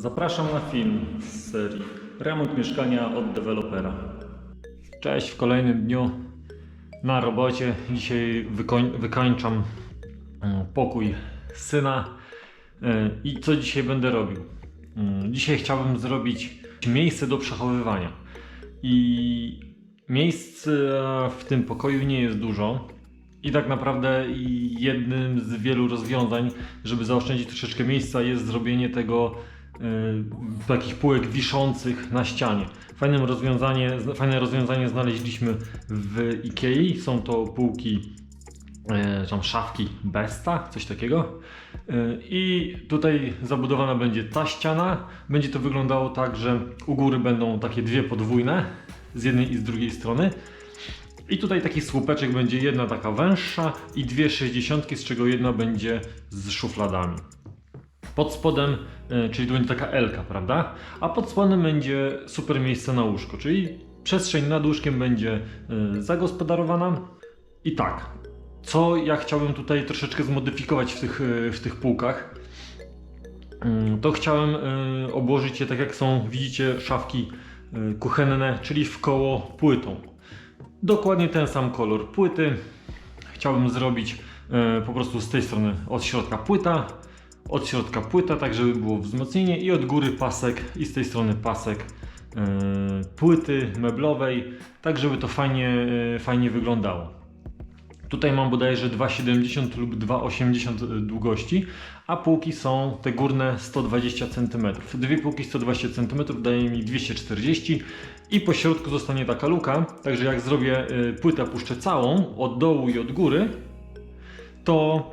Zapraszam na film z serii Remont mieszkania od dewelopera. Cześć w kolejnym dniu na robocie. Dzisiaj wykoń, wykańczam mm, pokój syna. E, I co dzisiaj będę robił? Mm, Dzisiaj chciałbym zrobić miejsce do przechowywania. I miejsc w tym pokoju nie jest dużo. I tak naprawdę jednym z wielu rozwiązań, żeby zaoszczędzić troszeczkę miejsca, jest zrobienie tego takich półek wiszących na ścianie. Fajne rozwiązanie, fajne rozwiązanie znaleźliśmy w Ikei. Są to półki, e, tam szafki Besta, coś takiego. E, I tutaj zabudowana będzie ta ściana. Będzie to wyglądało tak, że u góry będą takie dwie podwójne z jednej i z drugiej strony. I tutaj taki słupeczek będzie jedna taka węższa i dwie sześćdziesiątki, z czego jedna będzie z szufladami. Pod spodem, e, czyli tu będzie taka Elka, prawda? A pod spodem będzie super miejsce na łóżko, czyli przestrzeń nad łóżkiem będzie e, zagospodarowana. I tak, co ja chciałbym tutaj troszeczkę zmodyfikować w tych, e, w tych półkach, mm, to chciałem obłożyć je tak jak są, widzicie, szafki kuchenne, czyli w koło płytą. Dokładnie ten sam kolor płyty. Chciałbym zrobić po prostu z tej strony od środka płyta, od środka płyta, tak żeby było wzmocnienie i od góry pasek i z tej strony pasek e, płyty meblowej, tak żeby to fajnie, e, fajnie wyglądało. Tutaj mam bodajże 2,70 lub 2,80 długości, a półki są te górne 120 cm. Dwie półki 120 cm daje mi 240 i po środku zostanie taka luka, także jak zrobię płytę, puszczę całą od dołu i od góry, to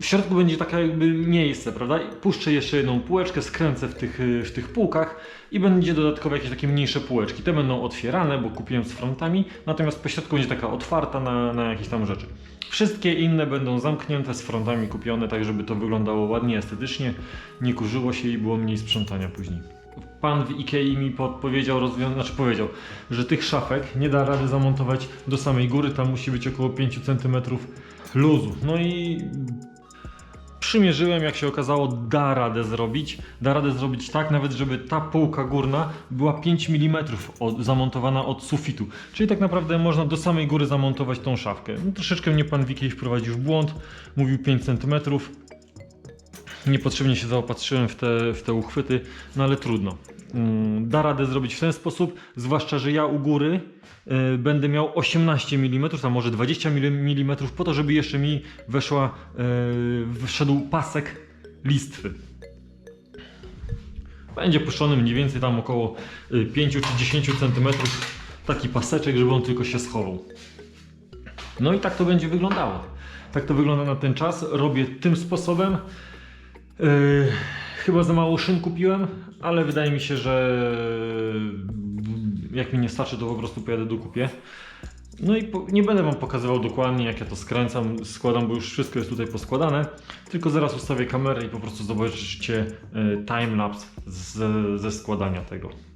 w środku będzie taka jakby miejsce, prawda? Puszczę jeszcze jedną półeczkę, skręcę w tych, y, w tych półkach i będzie dodatkowo jakieś takie mniejsze półeczki. Te będą otwierane, bo kupiłem z frontami, natomiast po środku będzie taka otwarta na, na jakieś tam rzeczy. Wszystkie inne będą zamknięte z frontami kupione, tak żeby to wyglądało ładnie, estetycznie, nie kurzyło się i było mniej sprzątania później. Pan w Ikei mi podpowiedział, rozwią- znaczy powiedział, że tych szafek nie da rady zamontować do samej góry, tam musi być około 5 cm luzu. No i przymierzyłem, jak się okazało, da radę zrobić. Da radę zrobić tak, nawet żeby ta półka górna była 5 mm od, zamontowana od sufitu. Czyli tak naprawdę można do samej góry zamontować tą szafkę. No, troszeczkę mnie pan Wikiej wprowadził w błąd, mówił 5 cm. Niepotrzebnie się zaopatrzyłem w te, w te uchwyty, no ale trudno. Mm, Da radę zrobić w ten sposób, zwłaszcza, że ja u góry będę miał 18 mm, a może 20 mm, po to, żeby jeszcze mi weszła, y, wszedł pasek listwy. Będzie puszczony mniej więcej tam około y, 5 czy 10 cm taki paseczek, żeby on tylko się schował. No i tak to będzie wyglądało. Tak to wygląda na ten czas. Robię tym sposobem. Yy, chyba za mało szyn kupiłem, ale wydaje mi się, że jak mi nie starczy, to po prostu pojadę do kupię. No i po, nie będę Wam pokazywał dokładnie, jak ja to skręcam, składam, bo już wszystko jest tutaj poskładane. Tylko zaraz ustawię kamerę i po prostu zobaczycie yy, timelapse ze składania tego.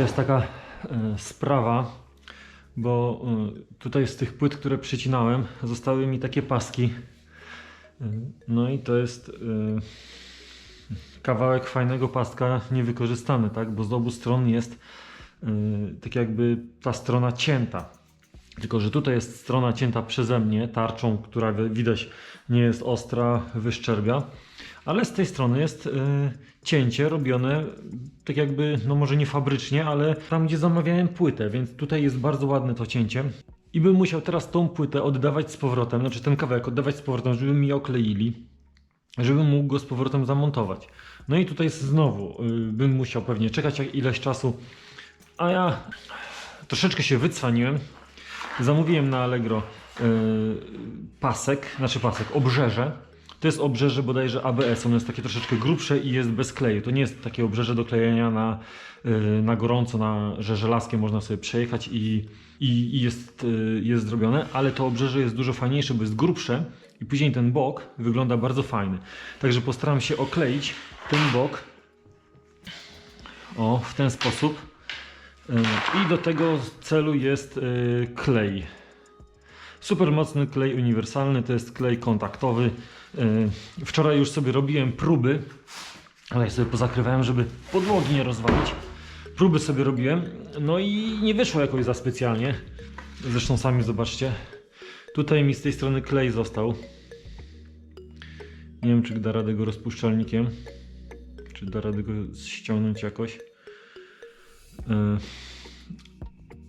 Jeszcze jest taka e, sprawa, bo e, tutaj z tych płyt, które przycinałem, zostały mi takie paski. E, no i to jest kawałek fajnego pastka niewykorzystany, tak? Bo z obu stron jest tak jakby ta strona cięta. Tylko, że tutaj jest strona cięta przeze mnie tarczą, która wi- widać nie jest ostra, wyszczerbia. Ale z tej strony jest y, cięcie robione tak jakby, no może nie fabrycznie, ale tam gdzie zamawiałem płytę, więc tutaj jest bardzo ładne to cięcie. I bym musiał teraz tą płytę oddawać z powrotem, znaczy ten kawałek oddawać z powrotem, żeby mi okleili, żebym mógł go z powrotem zamontować. No i tutaj znowu y, bym musiał pewnie czekać ileś czasu, a ja troszeczkę się wycwaniłem. Zamówiłem na Allegro y, pasek, znaczy pasek, obrzeże. To jest obrzeże bodajże ABS, ono jest takie troszeczkę grubsze i jest bez kleju. To nie jest takie obrzeże do klejenia na, y, na gorąco, na, że żelazkiem można sobie przejechać i, i, i jest, y, jest zrobione, ale to obrzeże jest dużo fajniejsze, bo jest grubsze i później ten bok wygląda bardzo fajny. Także postaram się okleić ten bok o, w ten sposób. Y, I do tego celu jest klej. Super mocny klej uniwersalny, to jest klej kontaktowy. Y, Wczoraj już sobie robiłem próby, ale ja sobie pozakrywałem, żeby podłogi nie rozwalić. Próby sobie robiłem, no i nie wyszło jakoś za specjalnie. Zresztą sami zobaczcie. Tutaj mi z tej strony klej został. Nie wiem, czy da radę go rozpuszczalnikiem, czy da radę go ściągnąć jakoś. E,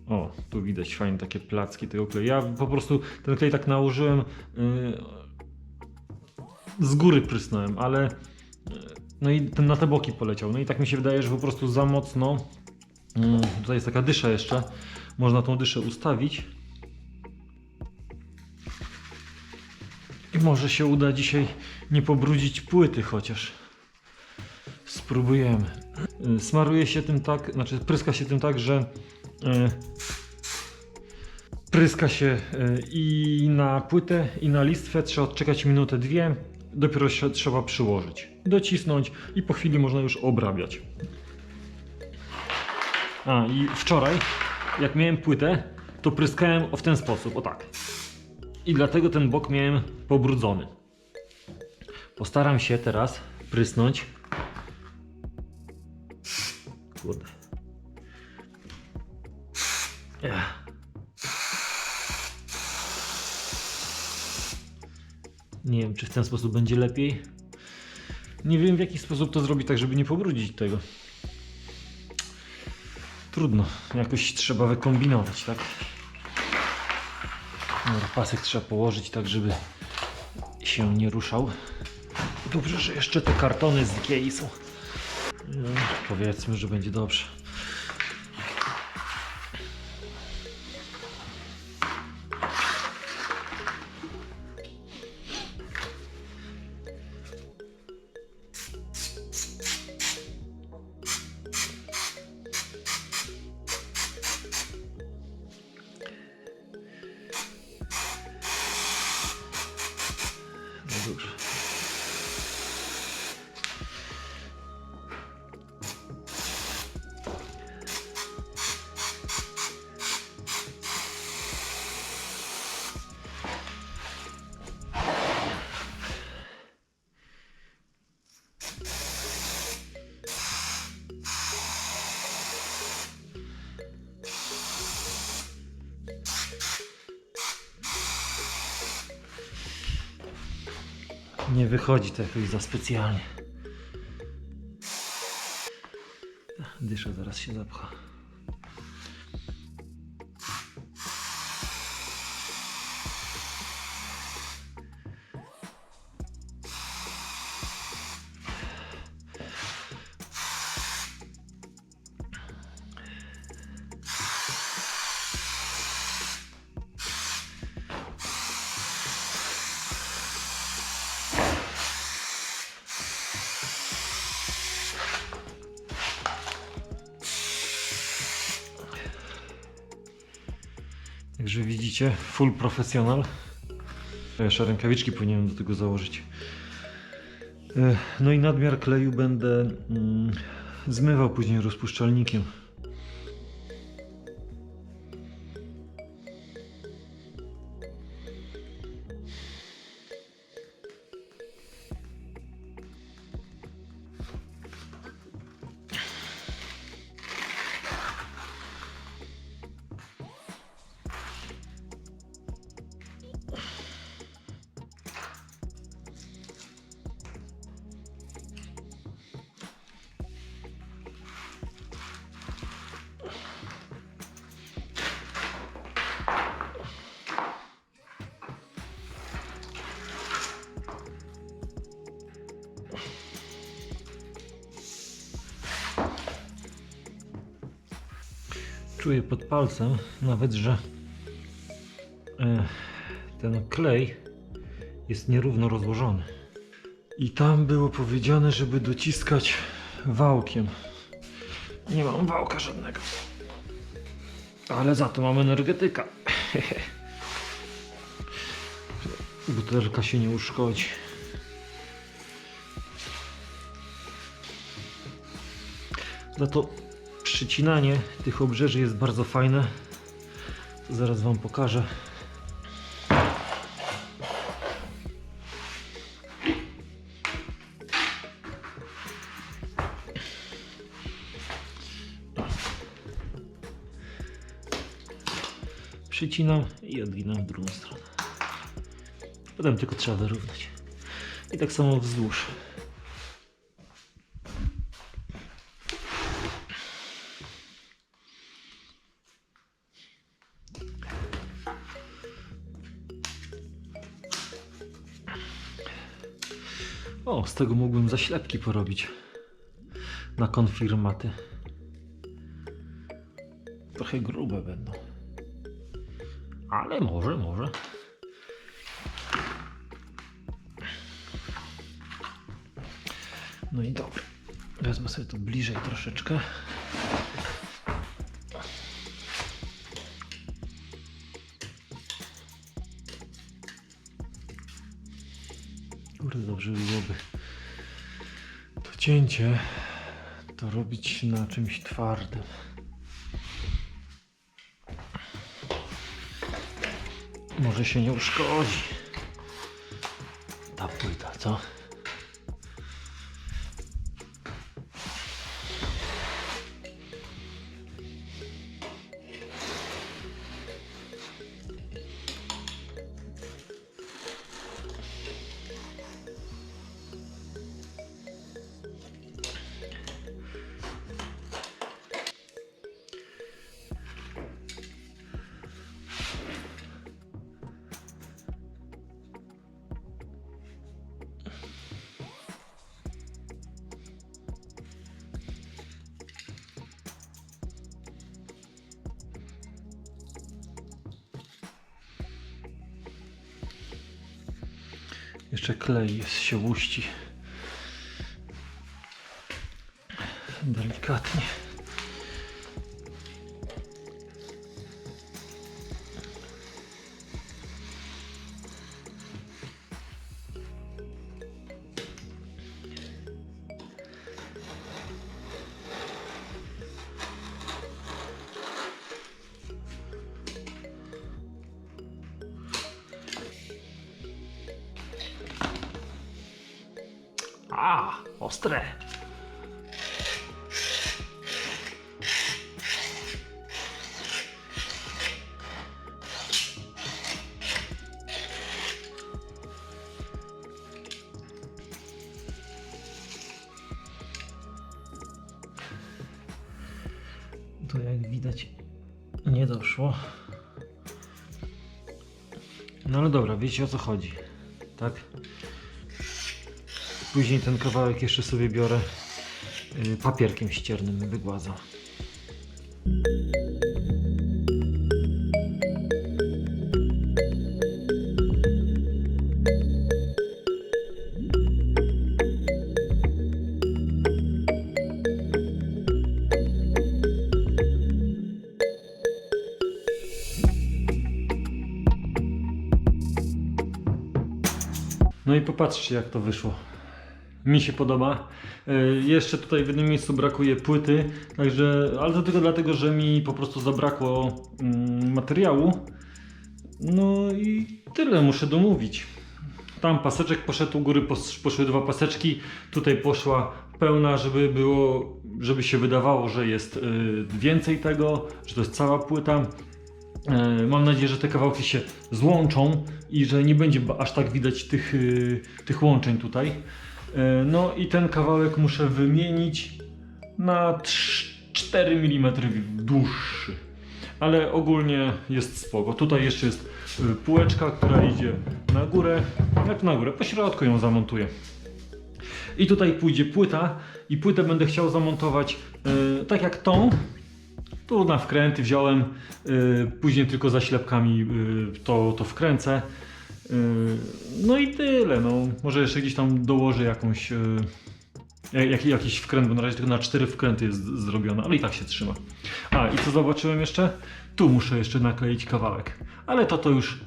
O, tu widać fajnie takie placki tego kleju. Ja po prostu ten klej tak nałożyłem y, z góry prysnąłem, ale y, no i ten na te boki poleciał. No i tak mi się wydaje, że po prostu za mocno. Mm, Tutaj jest taka dysza jeszcze. Można tą dyszę ustawić. I może się uda dzisiaj nie pobrudzić płyty chociaż. Spróbujemy. Y, Smaruje się tym tak, znaczy pryska się tym tak, że y, pryska się i na płytę, i na listwę. Trzeba odczekać minutę, dwie. Dopiero się trzeba przyłożyć, docisnąć i po chwili można już obrabiać. A i wczoraj, jak miałem płytę, to pryskałem w ten sposób, o tak. I dlatego ten bok miałem pobrudzony. Postaram się teraz prysnąć. Kurde. Ech. Nie wiem, czy w ten sposób będzie lepiej. Nie wiem, w jaki sposób to zrobić, tak żeby nie pobrudzić tego. Trudno, jakoś trzeba wykombinować, tak? Dobra, pasek trzeba położyć tak, żeby się nie ruszał. Dobrze, że jeszcze te kartony z Ikei są. No, powiedzmy, że będzie dobrze. Nie wychodzi to jakoś za specjalnie. Dysza zaraz się zapcha. Także widzicie, full professional. Ja Jeszcze rękawiczki powinienem do tego założyć. E, No i nadmiar kleju będę mm, zmywał później rozpuszczalnikiem. Czuję pod palcem nawet, że e, ten klej jest nierówno rozłożony. I tam było powiedziane, żeby dociskać wałkiem. Nie mam wałka żadnego. Ale za to mam energetyka. Butelka się nie uszkodzi. Za to przycinanie tych obrzeży jest bardzo fajne. Zaraz Wam pokażę. Przycinam i odginam w drugą stronę. Potem tylko trzeba wyrównać. I tak samo wzdłuż. O, z tego mógłbym zaślepki porobić na konfirmaty. Trochę grube będą. Ale może, może. No i dobra. Wezmę sobie tu bliżej troszeczkę. Dobrze by byłoby to cięcie to robić na czymś twardym. Może się nie uszkodzi. Ta płyta, co? Jeszcze klej jest, się łuści. Delikatnie. Widać nie doszło. No ale dobra, wiecie o co chodzi, tak? Później ten kawałek jeszcze sobie biorę y, papierkiem ściernym wygładzam. I popatrzcie jak to wyszło. Mi się podoba. E, Jeszcze tutaj w jednym miejscu brakuje płyty, także, ale to tylko dlatego, że mi po prostu zabrakło mm, materiału. No i tyle muszę domówić. Tam paseczek poszedł u góry, pos- poszły dwa paseczki. Tutaj poszła pełna, żeby było, żeby się wydawało, że jest y, więcej tego, że to jest cała płyta. E, Mam nadzieję, że te kawałki się złączą i że nie będzie aż tak widać tych, y, tych łączeń tutaj. E, No i ten kawałek muszę wymienić na trz- 4 mm dłuższy. Ale ogólnie jest spoko. Tutaj jeszcze jest półeczka, która idzie na górę. Jak na górę, po środku ją zamontuję. I tutaj pójdzie płyta i płytę będę chciał zamontować e, tak jak tą, Tu na wkręty wziąłem, y, później tylko zaślepkami y, to, to wkręcę. Y, no i tyle, no. Może jeszcze gdzieś tam dołożę jakąś, jak, jakiś wkręt, bo na razie tylko na cztery wkręty jest zrobione, ale i tak się trzyma. A i co zobaczyłem jeszcze? Tu muszę jeszcze nakleić kawałek, ale to to już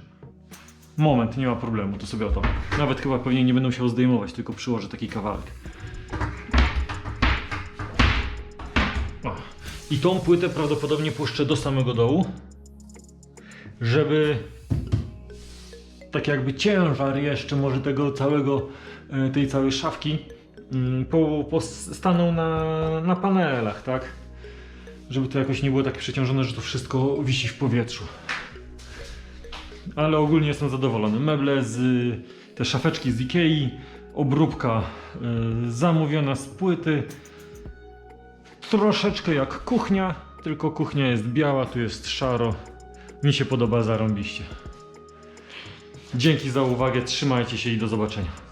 moment, nie ma problemu, to sobie o to. Nawet chyba pewnie nie będę musiał zdejmować, tylko przyłożę taki kawałek. I tą płytę prawdopodobnie puszczę do samego dołu, żeby tak jakby ciężar jeszcze może tego całego, e, tej całej szafki mm, po, po stanął na, na panelach, tak? Żeby to jakoś nie było tak przeciążone, że to wszystko wisi w powietrzu. Ale ogólnie jestem zadowolony. Meble z te szafeczki z Ikei, obróbka y, zamówiona z płyty. Troszeczkę jak kuchnia, tylko kuchnia jest biała, tu jest szaro. Mi się podoba zarąbiście. Dzięki za uwagę, trzymajcie się i do zobaczenia.